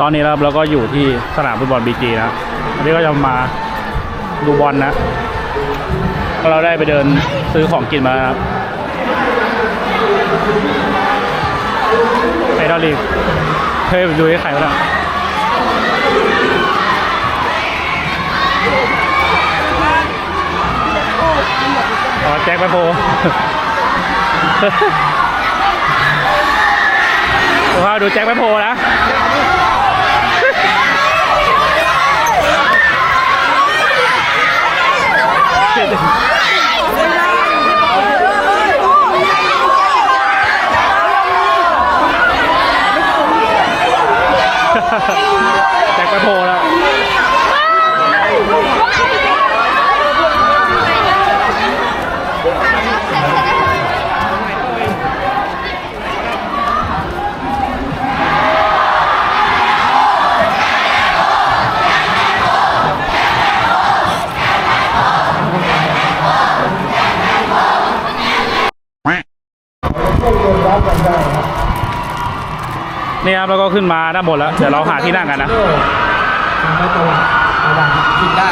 ตอนนี้นะครับเราก็อยู่ที่สนามฟุตบอลบีจีนะวันนี้ก็จะมาดูบอลนะก็เราได้ไปเดินซื้อของกินมาครับไอดอลลีเฮ้ยดูที่ใครวะเนี่ยอ๋อแจ็คไปโพดูครับดูแจ็คไปโพนะ นี่ครับแล้วก็ขึ้นมาด้านบนแล้วเดี๋ยวเราหาที่นั่งกันนะทางไปตะวันตะวันกินได้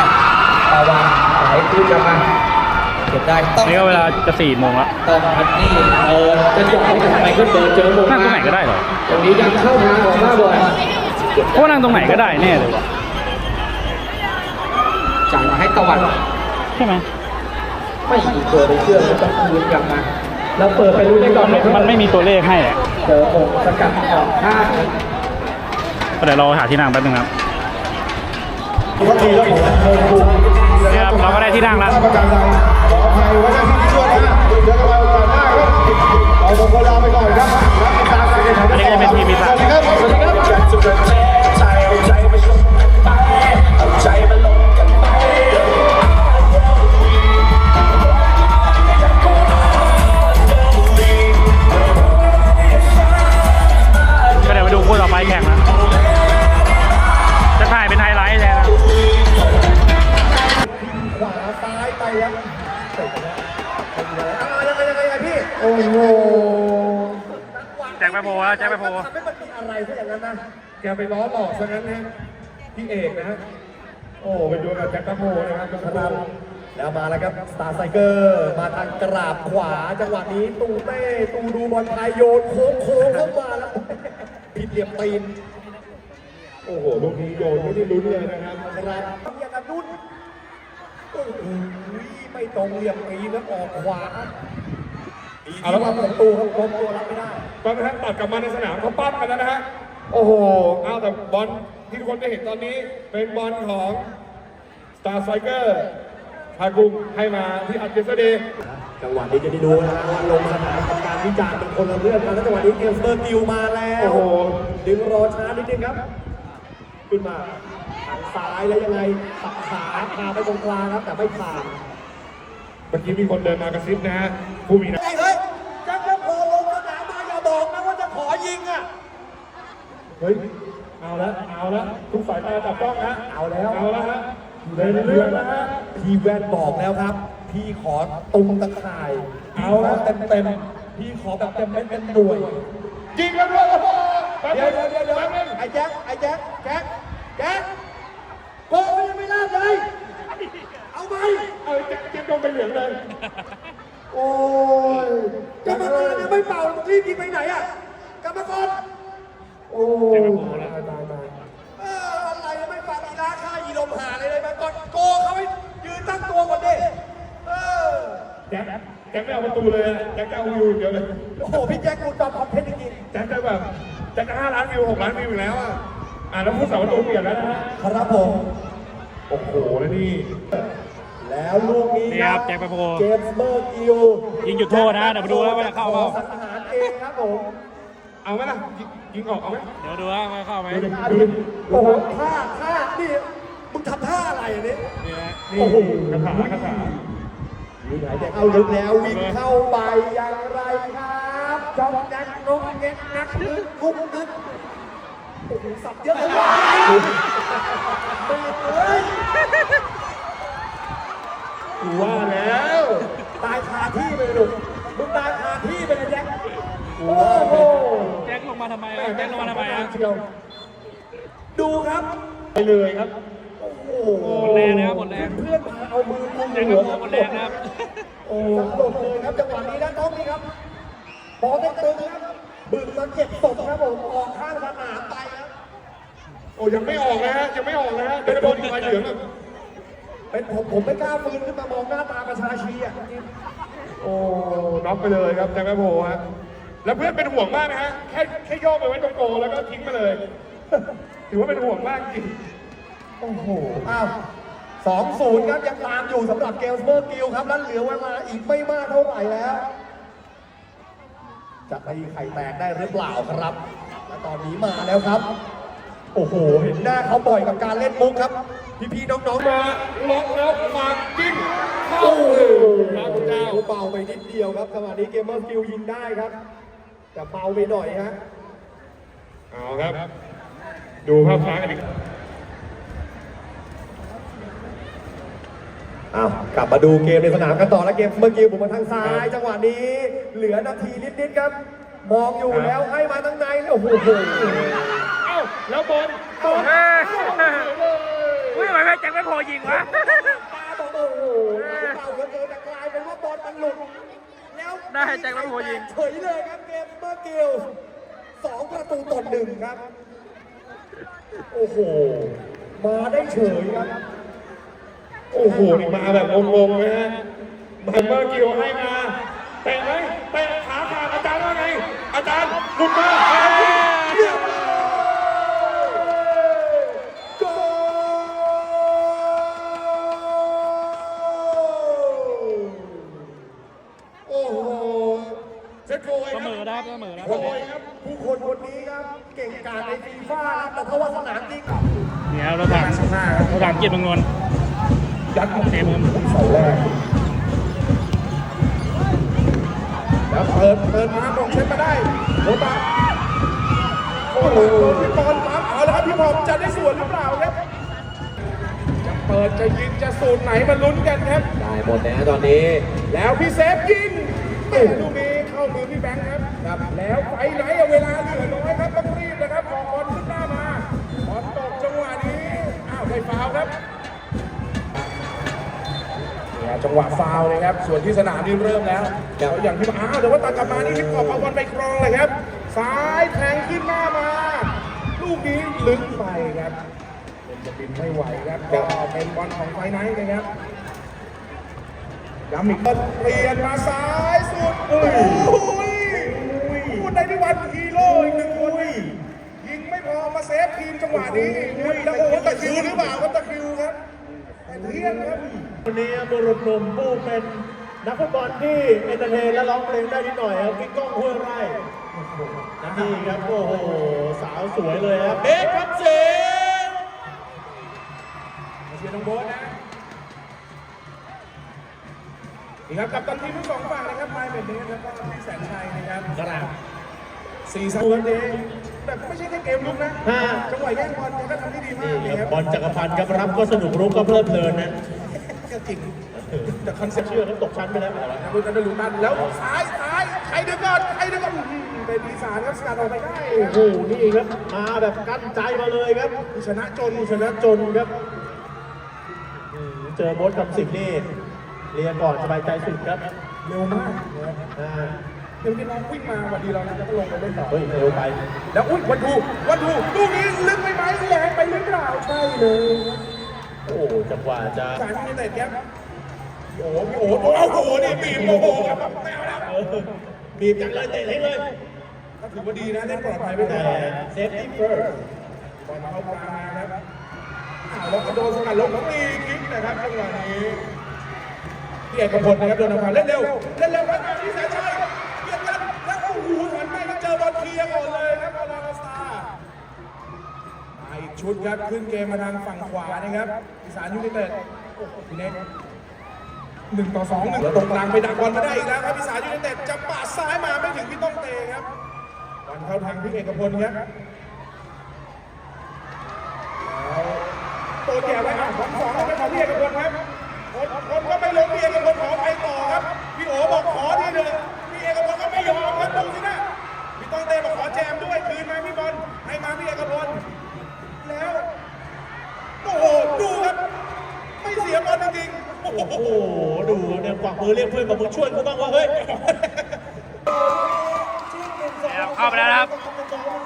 ตะวันไหลขึ้นกลับมาเก็บได้ต้องนี่ก็เวลาจะสี่โมงแล้วต้องครับนี่เออจะหยอกให้กับไมเคิลเบิร์ดเจอโมนั่งตรงไหนก็ได้เหรอตรงนี้ยังเข้าทางของหน้าบอลเพราะว่านั่งตรงไหนก็ได้แน่เลยว่ะจ่ายมาให้ตะวันใช่ไหมไม่มีตัวไปเชื่อมันต้องคืนกลับมา แล้วเปิดไปรู้ได้ก่อนมันมันไม่มีตัวเลขให้อะเจอโอ่งสกัดออกข้างก็เดี๋ยวเราหาที่นั่งแป๊บนึงครับทุกทีแล้วผมโมกุนี่ครับเราก็ได้ที่นั่งแล้วประกันใจขออภัยไว้ในที่ช่วยนะเจอกันใหม่โอกาสหน้าครับเราสองคนลาไปก่อนครับรับติดตามกันในทางอันนี้ก็จะเป็นทีมมีสสัวัตสว์ดีครับสวัสดีครับ มาแล้วครับสตาร์ไซเกอร์มาทางกราบขวาจังหวะนี้ตูเต้ตูดูบอลไทยโยนโค้งโค้งเข้ามาแล้วผิดเหลี่ยมตีนโอ้โหลูกนี้โยนไม่ได้ลุ้นเลยนะครับครับอย่างกับนุ่นโอ้โหไม่ตรงเหลี่ยมตีนแล้วออกขวาเอาแล้วมาประตูครับล้มตัวรับไม่ได้ตอนนั้นตัดกลับมาในสนามเขาปั้มกันแล้วนะฮะโอ้โหเอาแต่บอลที่ทุกคนได้เห็นตอนนี้เป็นบอลของ Star Striker พากุงให้มาที่อัดเจสเดย์จังหวะนี้จะได้ดูนะฮะว่าลงสนามกับการวิจารณ์เป็นคนละเรื่องกันแล้วจังหวะนี้เอลสเตอร์กิวมาแล้วโอ้โหดึงรอช้านิดนึงครับ ขึ้นมาทางซ้ายแล้วยังไงตัดขาพาไปตรงกลางครับ แต่ไม่ผ่านเมื่อกี้มีคนเดินมากระซิบนะฮะผู้มีนะเฮ้ยจังแล้วพอลงสนามมาอย่าบอกนะว่าจะขอยิงอะเฮ้ยเอาละเอาละทุกสายตาจับต้องฮะเอาแล้วเอาละฮะ เดินเรื่องแล้วฮะพี่แวนบอกแล้วครับ พี่ขอตุงตะข่ายพี่เอาขอละเต็มเต็มๆพี่ขอแบบเต็มเม็ดเต็มหน่วยยิงกันด้วยโอ้โหแป๊บเดี๋ยวนึเดี๋ยวงเดี๋ยวเดี๋ยวแป๊บนึงไอ้แจ็คไอ้แจ็คแจ็คแจ็คโกงมันยังไม่ลาดเลย เอาไหมเออเจ็บเจ็บโดนไปเหลืองเลยโอ้ยกรรมการยังไม่เป่ามึงรีบยิงไปไหนอะกรรมการโอ้ยตายตายตายเอออะไรยังไม่ฟังอี ลาค่าอีลมหาเลยเลยมาก่อนโกงเขาให้ยืนตั้งตัวก่อนดิเออแจ็คแจ็คไม่เอาประตูเลยอะแจ็คจะเอาวิวอย่างเดียวเลยโอ้โหพี่แจ็คคุณจอมคอนเทนต์จริงแจ็คจะแบบแจ็คจะห้าล้านวิวหกล้านวิวอยู่แล้วอะอ่าแล้วผู้สาวประตูเปลี่ยนแล้วนะฮะๆครับผม โอ้โหแล้วนี่ แล้วลูกนี้นี่ครับแจ็คไปโพเจมส์เบอร์กิวยิงจุดโทษนะเดี๋ยวมาดูแล้วว่าจะเข้าเปล่า สังหารเองครับผมเอาไหมล่ะยิงยิงออกเอาไหมเดี๋ยวดูว่าว่าเข้าไหมดูดิท่าดูดิดิโอ้โหท่าท่านี่ มึงทำท่าอะไรอันนี้ นี่นะนี่โอ้โห คาถาคาถาอยู่ไหนแต่เข้าลึกแล้ววิ่งเข้าไปอย่างไรครับจอมแจ็คนกเก็ตนักลึกกุ๊กนึกโอ้โหสับเยอะเลยว่ะเฮ้ยกูว่าแล้ว ตายคาที่ไปเลยลูกมึงตายคาที่ไปเลยแจ็คโอ้โหแจ็คลงมาทำไมอะแจ็คลงมาทำไมอะ เชียวดูครับ ไปเลยครับโอ้โหหมดแรงนะครับหมดแรง เพื่อนๆมาเอามือกุมยังหัวหมดแรงนะครับ โอ้สลบเลยครับจังหวะนี้นะน้องนี่ครับบอลเตึงๆครับบึงมาเก็บศพครับผมออกข้างสนามไปครับโอ้ยังไม่ออกนะฮะยังไม่ออกนะฮะเดี๋ยวจะโดนไฟเหลืองอะเป็นผมผมไม่กล้าฟื้นขึ้นมามองหน้าตาประชาชีอะโอ้น็อกไปเลยครับแจ็คแมโพฮะแล้วเพื่อนเป็นห่วงมากนะฮะแค่แค่โยกไปไว้ตรงโกแล้วก็ทิ้งมาเลย ถือว่าเป็นห่วงมากจริง โอ้โห อ้าวสองศูนย์ครับยังตามอยู่สำหรับเกลสเบอร์กิลครับ แล้วเหลือเวลาอีกไม่มากเท่าไหร่แล้ว จะตีไข่แตกได้หรือเปล่าครับ และตอนนี้มาแล้วครับ โอ้โห เห็นหน้าเขาบ่อยกับการเล่นมุกครับ พี่ๆน้องๆมาล็อกแล้วฝากจิ้งเข้าโอ้โหพระคุณเจ้าเบาไปนิดเดียวครับจังหวะนี้เกมเมอร์ฟิลยิงได้ครับ แต่เบาไปหน่อยฮะเอาครับ ดูภาพช้ากันอีก อ้าวกลับมาดูเกมในสนามกันต่อแล้วเกมเมื่อกี้ผมมาทางซ้าย จังหวะนี้ เหลือนาทีนิดๆครับ มองอยู่แล้วให้มาทางในโอ้โหเอ้าแล้วบอลบอลเฮ้ยเอ้าเลยอุ้ยทำไมแม่แจ็คไม่โผล่ยิงวะตาบอกโอ้โหเป่าเหลือเกินแต่กลายเป็นว่าบอลมันหลุดแล้วได้แจ็คไม่โผล่ยิงเฉยเลยครับเกมเมื่อกี้สองประตูต่อหนึ่งครับ โอ้โหมาได้เฉยครับ โอ้โห มาแบบงงๆเลยฮะมาเมอร์กิวให้มาเตะไหมเตะขาขาดอาจารย์ว่าไง อาจารย์หลุดมาเรียบร้อยโกลโอ้โหเซตโกยเสครับมอนครับเสมอนะโกยครับ ผู้คนคนนี้ครับ เก่งกาจในฟีฟ่าครับแต่ถ้าว่าสนามจริงเนี่ยครับเราถามเราถามเกียรติมืองนน ยัดเต็มมือเสาแรกแล้วเปิดเปิดมาตรงเช็ดมาได้โคตาโอ้โหพี่บอลปั๊บเอาแล้วครับพี่บอลจะได้ส่วนหรือเปล่าครับจะเปิดจะยิงจะสูตรไหนมาลุ้นกันครับ ได้หมดแล้วตอนนี้ แล้วพี่เซฟยิงแม่ลูกนี้เข้ามือพี่แบงค์ครับครับแล้วไฟไหนอะเวลาเหลือ จังหวะฟาวล์เลยครับ ส่วนที่สนามนี่เริ่มแล้วเดี๋ยวอย่างที่มาอ้าวเดี๋ยวว่าตัดกลับมานี่ฮิปฮอปเอาบอลไปครองเลยครับ ซ้ายแทงขึ้นหน้ามา ลูกนี้ลึกไปครับเป็นจะบินไม่ไหวครับก็เป็นบอลของไฟไนท์นะครับย้ำอีกคนเปลี่ยนมาซ้ายสุดอุ้ยพูดได้ที่วันฮีโร่อีกหนึ่งคนยิงไม่พอมาเซฟทีมจังหวะนี้อุ้ยแล้วโอ้โหตะคริวหรือเปล่าครับตะคริวครับแต่เที่ยงครับ วันนี้บุรุษหนุ่มผู้เป็นนักฟุตบอลที่เอนเตอร์เทนและร้องเพลงได้นิดหน่อยครับกิ๊กก้องห้วยไร่นี่ครับโอ้โหสาวสวยเลยครับเอ๊ะครับเสียงเชียร์น้องโบ๊ทนะนี่ครับกับตันทีมทั้งสองฝั่งนะครับไมค์เบนเดสแล้วก็พี่แสนชัยนะครับครับสี่สามเดย์แต่ไม่ใช่แค่เกมลุกนะฮะจังหวะแย่งบอลแกก็ทำได้ดีมากเลยครับบอลจักรพันธ์ครับรับก็สนุกรุกก็เพลิดเพลินนะ ก็จริงแต่คอนเซ็ปต์เชื่อเขาตกชั้นไปแล้วนะคุณกันดูดันแล้วซ้ายซ้ายใครเดือดก่อนใครเดือดก่อนอื้อหือเป็นปีศาจครับสกัดออกไปได้โอ้โหนี่ครับมาแบบกั้นใจมาเลยครับผู้ชนะจนชนะจนครับอืมเจอโบสคำสิบนี่เรียนก่อนสบายใจสุดครับเร็วมากนะครับอ่าเดี๋ยวที่น้องวิ่งมาวันดีเรานะจะลงไปเล่นต่อเฮ้ยเร็วไป แล้วอุ้ยวันทูวันทูลูกนี้ลึกไปไหมแรงไปหรือเปล่าใช่เลย โอ้โหจังหวะจะสายูไนเต็ดครับโอ้โหโอ้โหโอ้โหนี่บีบโอ้โหครับไม่เอาแล้วบีบจังเลยเตะเลยเลยก็ถือว่าดีนะเล่นปลอดภัยไปแต่เซฟตี้เฟิร์สบอลเข้ากลางมาครับอ้าวแล้วก็โดนสกัดลงของอีคิกนะครับจังหวะนี้พี่เอกพลนะครับโดนทำฟาวเล่นเร็วเล่นเร็วครับพี่แสนชัยเบียดกันแล้วโอ้โหหันไปเจอบอลเคลียร์ก่อนเลยครับออลาสตาร์มาอีก ชุดครับขึ้นเกมมาทางฝั่งขวานะครับอีสานยูไนเต็ดโอ้โหพี่เน็กหนึ่งต่อสองหนึ่งแล้วตรงกลางไปดักบอลมาได้อีกแล้วครับอีสานยูไนเต็ดจะปาดซ้ายมาไม่ถึงพี่ต้องเตะครับบอลเข้าทางพี่เอกพลครับตัวแก่ไว้ครับของสองก็เป็นของพี่เอกพลครับคนคนก็ไม่ลงพี่เอกพลขอไปต่อครับพี่โอบอกขอทีหนึ่งพี่เอกพลก็ไม่ยอมครับดูสินะพี่ต้องเต้บอกขอแจมด้วยคืนมาพี่บอลให้มาพี่เอกพลแล้ว มือเรียกเพื่อนบอกมึงช่วยกูบ้างวะเฮ้ยเข้าไปแล้วนะครับ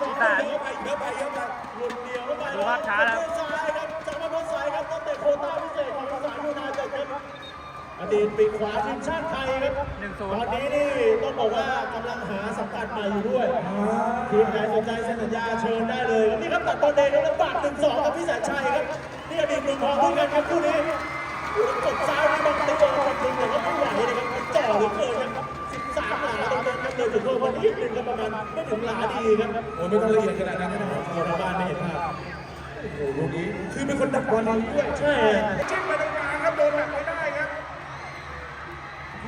อีสานเยอะไปเยอะไปหลุดเดียวเข้าไปดูภาพช้านะครับซ้ายครับจากมาบนซ้ายครับตั้งแต่โควต้าพิเศษของภาษายูไนเต็ดครับอดีตปีกขวาทีมชาติไทยครับหนึ่งศูนย์ตอนนี้นี่ต้องบอกว่ากำลังหาสังกัดใหม่อยู่ด้วย ทีมไหนสนใจเซ็นสัญญาเชิญได้เลยครับนี่ครับตัดตอนเดงครับแล้วฝากหนึ่งสองกับพี่แสนชัยครับ นี่อดีตหนึ่งทองด้วยกันครับคู่นี้ กดซ้ายนี่บางตีบอลคนหนึ่งแต่ก็ไม่ไหวนะครับมันจ่อเหลือเกินครับสิบสามหลาตรงนั้นครับเลยถึงโทษวันนี้หนึ่งก็ประมาณไม่ถึงหลาดีครับโอ้ยไม่ต้องละเอียดขนาดนั้นนะครับเอาทางบ้านไม่เห็นภาพโอ้โหลูกนี้คือเป็นคนดักบอลดีด้วยใช่จิ้มไปตรงกลางครับโดนแบบไม่ได้ครับ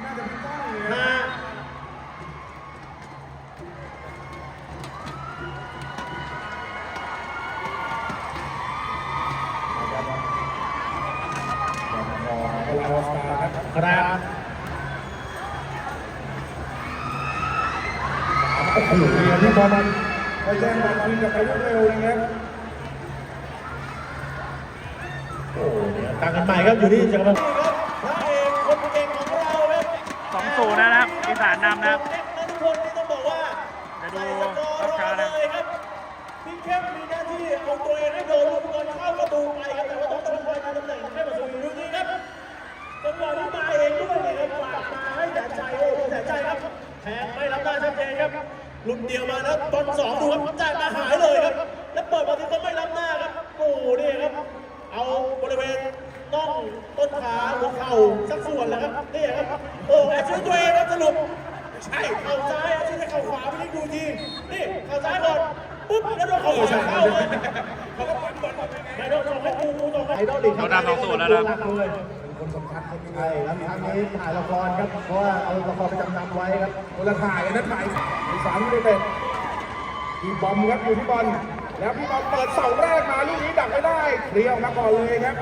น่าจะพี่ก้องเลย มา เวลาออสตาร์ครับ ครับ โอ้โหเรียนที่บอลมันไปแย่งบอลคืนกลับไปรวดเร็วนะครับ โอ้เนี่ยตั้งกันใหม่ ครับอยู่ที่จักรพันธ์ครับพระเอกคนเก่งของเราครับสองศูนย์นะครับอีสานนำนะครับเล็กนัทพลนี่ต้องบอกว่าจะดูใส่สกอร์ภาพช้านะเลยครับพี่เข้มมีหน้าที่เอาตัวเองให้โดนลูกบอลเข้าประตูไปครับแต่ว่าต้องชมไว้ในตำแหน่งให้ประตูอยู่นี่ครับจังหวะที่มาเองด้วยเนี่ยครับฝากมาให้แสนชัยโอ้โหแสนชัยครับแทงไม่รับได้ชัดเจนครับหลุดเดียวมาแล้วบอลสองดูครับจ่ายมาหายเลยครับ แล้วเปิดมาที่ก็ไม่รับหน้าครับโอ้โหนี่ครับ เอาบริเวณ น่องต้นขาหัวเข่าสักส่วนแหละครับนี่ครับโอ้แอบช่วยตัวเองครับสรุปใช่เข่าซ้ายอาชีพเข่าขวาไม่ได้ดูทีนี่เข่าซ้ายก่อนปุ๊บแล้วโดนเข่าขวาเข้าเลยเขาก็ปัดบอลไม่โดนส่งให้กูกูส่งให้ไอดอลลีกโดนนสองศูนย์แล้วนะครับเป็นคนสำคัญคนหนึงใช่แล้วครั้งนี้ถ่ายละครครับ เพราะว่าเอาละครไปจำนำไว้ครับคนละถ่ายนะถ่ายอีสานยูไนเต็ดพี่บอมครับอยู่ที่บอลแล้วพี่บอมเปิดเสาแรกมาลูกนี้ดักไม่ได้เคลียร์ออกมาก่อนเลยครับ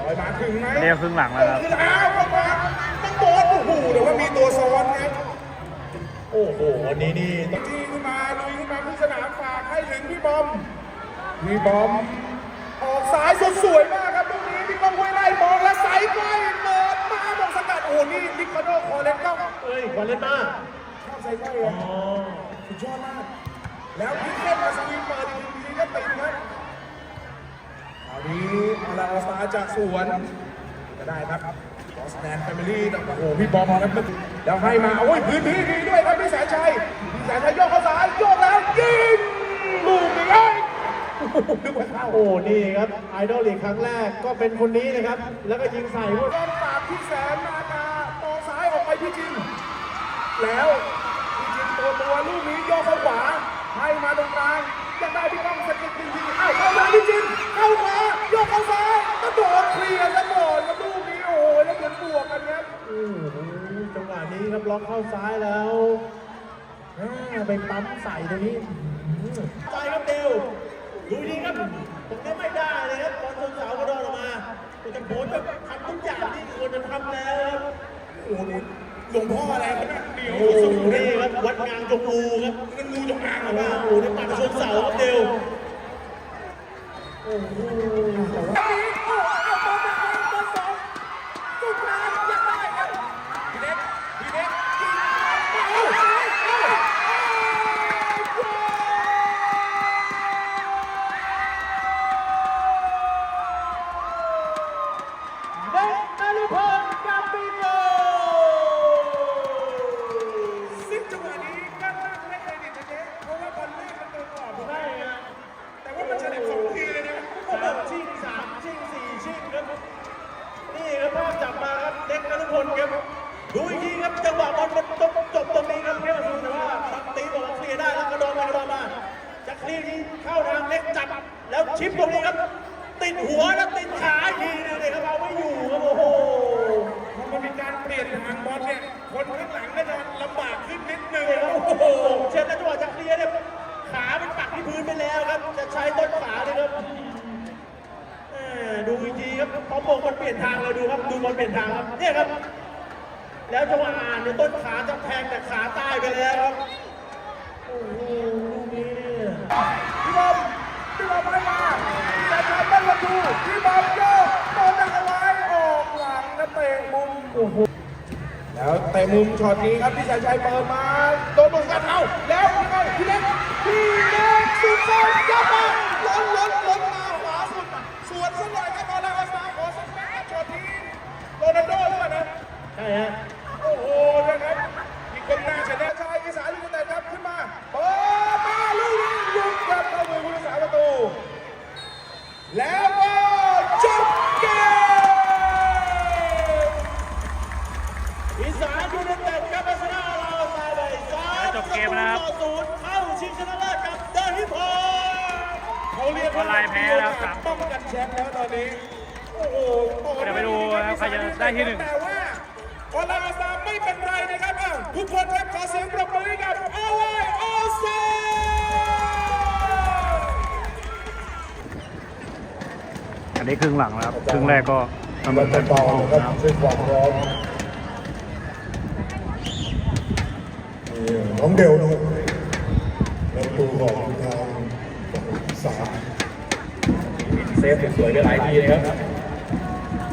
ลอยมาถึงไหมเรียกครึ่งหลังแล้วครับขึ้นอ้าวเข้ามาต้องโดนโอ้โหเดี๋ยวว่ามีตัวซ้อนครับ โอ้โหวันนี้นี่ตทีขึ้นมาลุยขึ้นมาขึ้นสนามฝากให้ถึงพี่บอม พี่บอม ออกซ้ายสุดสวยมากครับลูกนี้พี่ก้องห้วยไล่มองแล้วใส่ไปเปิดมาบอกสกัดโอ้โหนี่ลิคาโดคอเลนต้องเอ้ยวันเล่นมาชอบใส่ไปอะสุดยอดมาก แล้วพี่เข้มมาสวิงเปิดอีกทีก็ติดครับคราวนี้อาราออสตาจากสวนก็ได้ครับบอสแมนแฟมิลี่โอ้โหพี่บอมครับแล้วให้มาโอ้ยพื้นที่ดีด้วยครับพี่แสนชัยพี่แสนชัยโยกเข้าซ้ายโยกแล้วยิงลูกนี้เอ้ยนึกว่าเข้าโอ้นี่ครับไอดอลลีกครั้งแรกก็เป็นคนนี้นะครับ แล้วก็ยิงใส่พวกต้นปากที่แสนนากาตองซ้ายออกไปพี่จินแล้วพี่จินตัวตัวลูกนี้โยกเข้าขวาให้มาตรงกลางยังได้พี่ก้องสกิดทีทีอ้าวเข้ามาพี่จินเข้าขวาโยกเข้าซ้ายก็ โดนเคลียร์ซะก่อนกับลูกนี้โอ้ยแล้วเหมือนบวกกันครับโอ้โหจังหวะนี้ครับล็อกเข้าซ้ายแล้วอ่าไปปั๊มใส่ตรงนี้ซ้ายครับเดวดูดีครับตรงนี้ไม่ได้เลยครับบอลชนเสากระโดดออกมาคุณจะโพสแบบทำทุกอย่างที่ควรจะทำแล้วครับโอ้โหหลวงพ่ออะไรครับเนี่ยเดี๋ยวโอ้โหสุดนี่ครับวัดงานจงรูครับมันงูจงอางเหรอโอ้วะโหนี่ปัดชนเสาครับเดว โอ้โห แต่ว่าอันนี้โอ้เอาบอลมาเองบอลสองสุดท้ายยังได้ครับพี่เล็กพี่เล็กยิงเอาเอาเอา เด็กนารุพงศ์กาปิโน ซึ่งจังหวะนี้ก็น่าจะได้เครดิตนะเจ๊เพราะว่าบอลแรกมันโดนกรอบถูกไหม ใช่ฮะ แต่ว่ามันเฉลี่ยสองทีเลยนะ โอ้โหชิงสามชิงสี่ชิงครับ นี่ครับภาพจับมาครับเด็กนารุพลครับ ดูอีกทีครับจังหวะบอลมันจบจบตรงนี้ครับแค่มาดูแต่ว่าตัดตีบอกว่าเคลียร์ได้แล้วกระโดดไปกระโดดมา จะเคลียร์ที่เข้าทางเล็กจับ แล้วชิปตรงนี้ครับ ติดหัวแล้วติดขาอีกทีนึงเลยครับเอาไม่อยู่ครับโอ้โห พอมันมีการเปลี่ยนทางบอลเนี่ย คนข้างหลังก็จะลำบากขึ้นนิดนึง นี่ครับ โอ้ โอ้ โห โหเชฟแล้วจังหวะจะเคลียร์เนี่ยขามันปักที่พื้นไปแล้วครับ จะใช้ต้นขาเลยครับแหม่ดูอีกทีครับพอบอกมันเปลี่ยนทางเลยดูครับ ดูบอลเปลี่ยนทางครับ เนี่ยครับ แล้วจังหวะอ่านเนี่ยต้น ขาจะแทงแต่ขาใต้ไปแล้วครับ โอ้โหลูกนี้เนี่ยพี่บอมพี่บอมให้มาแต่ทำได้ประตูพี่บอมโยกโดนดักเอาไว้ออกหลังแล้วเตะมุมโอ้โหแล้วแต่มุมช็อตนี้ครับพี่ชัยชัยเปิดมาโดนลงกันเอาแล้วยังไงพี่เล็กพี่เล็กสุดยอดยับมาล้นล้นล้นมาขวาสุดสวนซะหน่อยครับบอลลาอาซาขอสักแป๊บช็อตนี้โรนัลโดหรือเปล่านะใช่ฮะ โอ้โหนะครับ มีคนหน้าชนะชายอีสานลูกแต่ครับขึ้นมาเปิดมาลูกนี้ยุบครับเข้ามือผู้รักษาประตู แล้วก็จบเกมอีสานยูไนเต็ดครับชนะเราไปเลยสามจบเกมแล้วครับต่อศูนย์เข้าชิงชนะเลิศกับเดอะฮิปฮอปเขาเรียกว่าออนไลน์แพ้แล้วสามป้องกันแชมป์แล้วตอนนี้โอ้โหเดี๋ยวไปดูนะครับใครจะได้ที่หนึ่งแต่ว่า ออนไลน์อาซาไม่เป็นไรนะครับทุกคนครับขอเสียงปรบมือให้กับออนไลน์อาซาอันนี้ครึ่งหลังนะครับครึ่งแรกก็ทำมัเป็นนจะต่อนะครับซึ่งความร้อนน้องเดลนะครับแล้วตูของทางสามเซฟสวยๆไปหลายทีเลยครับ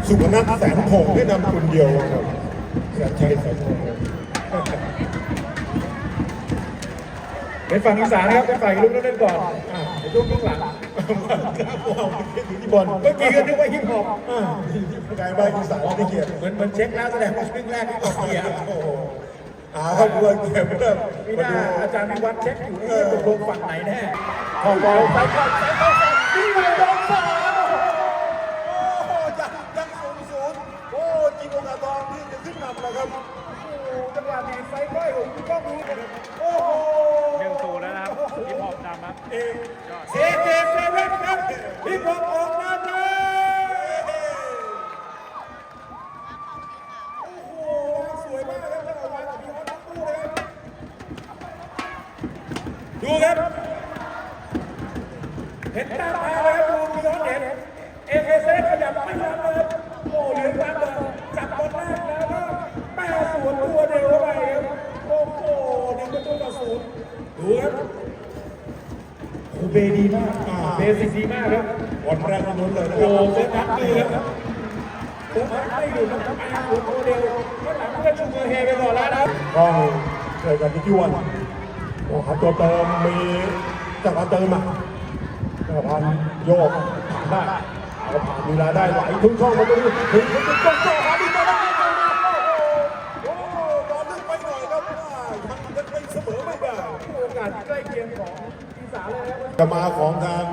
สุพนัทแสนพงษ์ที่นำคนเดียวครับ แสนชัยแสนพงษ์เป็นฝั่งอีสานนะครับเป็นฝ่ายลูกเล่นก่อนอ่าในช่วงครึ่งหลังครับผมอยู่ที่บอลเมื่อกี้ก็นึกว่าฮิปฮอปอ่ากลายบ้านอีสานไม่เกียรติเหมือนเหมือนเช็คแล้วแสดงว่าครึ่งแรกที่กดเกียร์โอ้โหอ่าครับด้วยเกมเริ่มมีหมาน้าดูอาจารย์วิวัฒน์เช็คอยู่นี่ตกลงฝั่งไหนแน่พอบอลไปก่อนไปก่อนนี่ไงโดนสามโอ้โหยังยังศูนย์ศูนย์โอ้จิงโอกาทองที่จะขึ้นนำแล้วครับ โอ้จังหวะนี้ไฟก้อยผมกล้องนี้โอ้โห หนึ่งศูนย์แล้วนะครับฮิปฮอปนำครับ เอเกเซเว่นครับฮิปฮอปออกมาเลยโอ้โหสวยมากครับจังหวะวางของพี่ฮอตทั้งคู่เลยครับดูครับเห็นตามตาเลยครับดูพี่ฮอตเห็นเอเอเซขยับไม่ยั้งเลยครับโอ้เหลือตามเลยจับบอลแรกแล้วก็แม่สวนตัวเดียวเข้าไปครับโอ้โหหนึ่งประตูต่อศูนย์ดูครับ โอ้เบดีมากอ่าเบสิกดีมากครับ บอลแรกนั้นเลยนะค โอ้ รับ เซตนัดดีครับเซตนัดไม่อยู่ครับแม่สวนตัวเดียวก็หลังก็ชูมือเฮไปก่อนแล้วนะครับ ก็เจอกันที่ยวนโอ้ครับตัวเติมมีจักรพันธ์เติมอะจักร พันโยกผ่านได้เอาผ่านเวลาได้ไหลถึงช่องประตูถึงถึงถึงช่องโจ้หาดีมาได้โอ้โหโอ้โหบอลลึกไปหน่อยครับอ่ายังยังไม่เสมอไม่ได้โอกาสใกล้เคียงของอีสานเลยนะครับกมาของทาง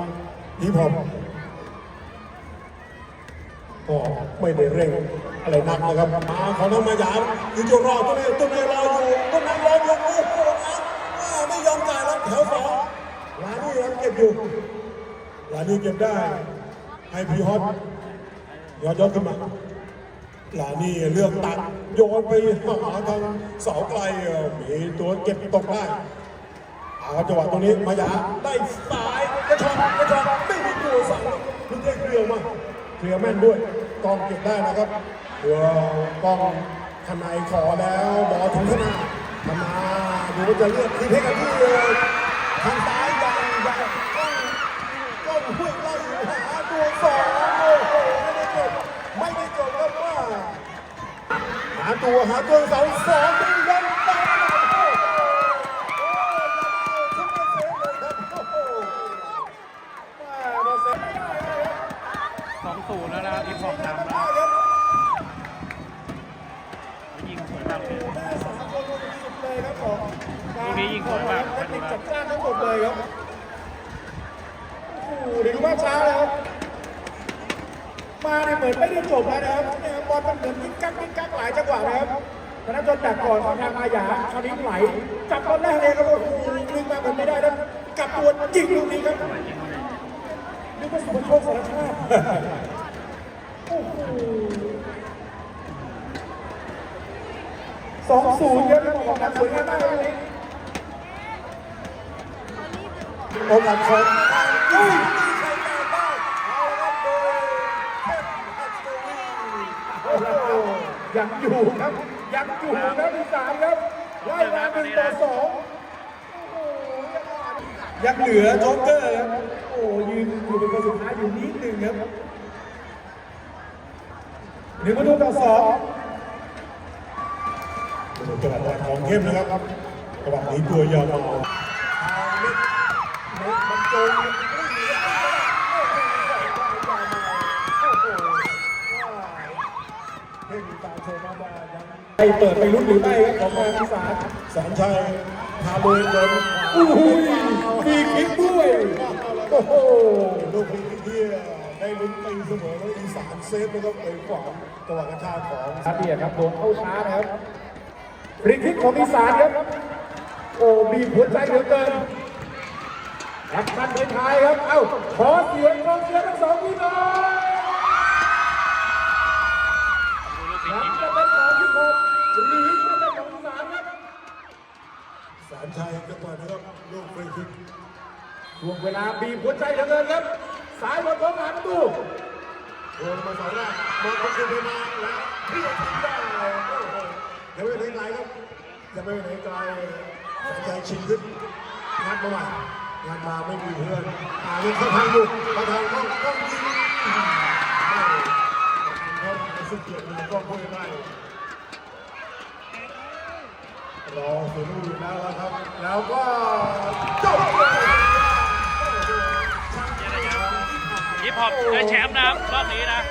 ฮิปฮอปก็ไม่ได้เร่งอะไรนักนะครับมาของน้ำมายามคือจะรอตัวนี้ตัวนี้รออยู่ตัวนั้นรออยู่โอ้โหอะไม่ยอมจ่ายแล้วแถวสองลานี่ยังเก็บอยู่ หลานี่เก็บได้ ให้พีฮอตยอดยอดขึ้นมาหลานี่เลือกตัดโยนไปหาทางเสาไกลมีตัวเก็บตกได้เอาจังหวะตรงนี้มายาได้สายกระชอกกระชอกไม่มีตัวสั่งลูกเล่นเคลียร์มาเคลียร์แม่นด้วยกองเก็บได้นะครับเพื่อกองทนายขอแล้วบอถึงขนาดทนาดูว่าจะเลือกทีเพกันที่ทางซ้ายยังยังก้องก้องห้วยไล่หาตัวสองโอ้โหไม่ได้จบไม่ได้จบครับว่า หา ตัวหาตัวเสาสองไม่ยอมตามโอ้โหสองศูนย์แล้วนะครับฮิปฮอปนำแล้วยิงสวยมากเลยลูกนี้ยิงสวยมากเทคนิคจัดจ้านทั้งหมดเลยครับโอ้โหเดี๋ยวดูภาพช้าเลยครับมาเนี่ยเหมือนไม่ได้จบแล้วนะครับเบอลมันเหมือนกิ๊กกักกิ๊กกักหลายจังหวะนะครับธนจนดักก่อนของทางมายาคราวนี้ไหลจับบอลแรกเลยครับโอ้โหดึงมาเหมือนไม่ได้แล้วกลับตัวยิงลูกนี้ครับนึกว่าสุภโชคสารชาติโอ้โหสองศูนย์ครับออกมาสวยงามมากเลยวันนี้โอกาสของอุ้ยใครแม่ได้เอาละครับโดยเทพอัศวี โอ้โห ยังอยู่ครับยังอยู่ครับอีสานครับไล่มาหนึ่งต่อสองยังเหลือโจ๊กเกอร์ครับโอ้ยืนอยู่เป็นคนสุดท้ายอยู่นิดหนึ่งครับหนึ่งประตูต่อสองจังหวะของเข้มนะครับจังหวะนี้ตัวยาวเอาใครเปิดไปลุ้นหรือไม่ครับของทางอีสานแสนชัยพาลุยจนอู้หูมีคลิปด้วยโอ้โหลูกนี้ที่ได้ลุ้นตีเสมอแล้วอีสานเซฟนะครับไปขวางจังหวะกระชากของครับเนี่ยครับโดนเข้าช้านะครับฟรีคิกของอีสานครับโอ้บีบหัวใจเหลือเกินแอคชั่นท้ายครับเอ้าขอเสียงกองเชียร์ทั้งสองทีหน่อย แสนชัยก็เปิดนะครับลูกฟรีคิกช่วงเวลาบีบหัวใจเหลือเกินครับ สายบอลของหาประตูโดนมาสองแรกมองไปคือไปมาแล้วเพี้ยนได้โอ้โหยังไม่ไปไหนไกลครับยังไม่ไปไหนไกลแสนชัยชิงขึ้นงัดมาใหม่งัดมาไม่มีเพื่อนอ่ายังเข้าทางลูกเข้าทางต้องต้องยิงไม่ครับสุดเกียรติมันก็พูดได้ รอสุดลูกอยู่แล้วครับ แล้วก็จบเลยฮิปฮอปได้แชมป์นะครับรอบนี้นะ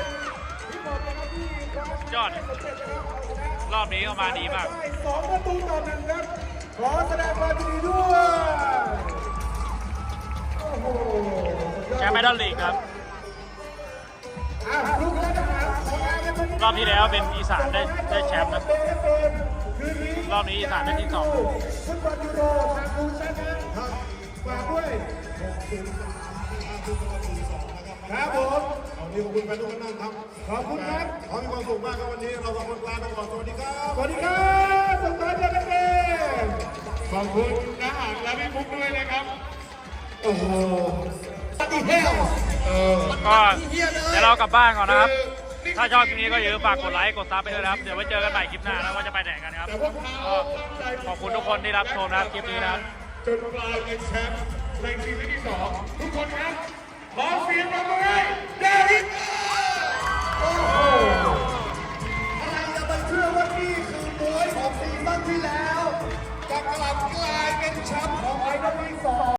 ยอด รอบนี้ก็มาดีมากสองประตูต่อหนึ่งครับ ขอแสดงความยินดีด้วยโอ้โหแชมป์แมดอลลีกครับอะลูกแล้วนะครับขอแสดงความยินดีรอบที่แล้วเป็นอีสานได้ได้แชมป์นะคืนนี้ รอบนี้อีสานได้ที่สองฟุตบอลยูโรทางกูชนะฝากด้วยครับผมวันนี้ขอบคุณแฟนทุกท่านครับขอบคุณครับขอมีความสุขมากครับวันนี้เราสองคนลาไปก่อนสวัสดีครับสวัสดีครับสงกรานต์เจอกันเองขอบคุณนะฮะและพี่มุกด้วยนะครับโอ้โหปฏิเทลก็เดี๋ยวเรากลับบ้านก่อนนะครับ ถ้าชอบคลิปนี้ก็อย่าลืมฝากกดไลค์กดซับไปด้วยนะครับ เดี๋ยวไว้เจอกันใหม่คลิปหน้านะว่าจะไปไหนกันครับก็ขอบคุณทุกคนที่รับชมนะครับคลิปนี้นะครับจนกลายเป็นแชมป์ในซีซั่นที่สองทุกคนครับขอเสียงปรบมือให้เดริกโอ้โหอะไรจะไปเชื่อว่านี่คือมวยของซีซั่นที่แล้วจะกลับกลายเป็นแชมป์ของไอ้อลที่สอง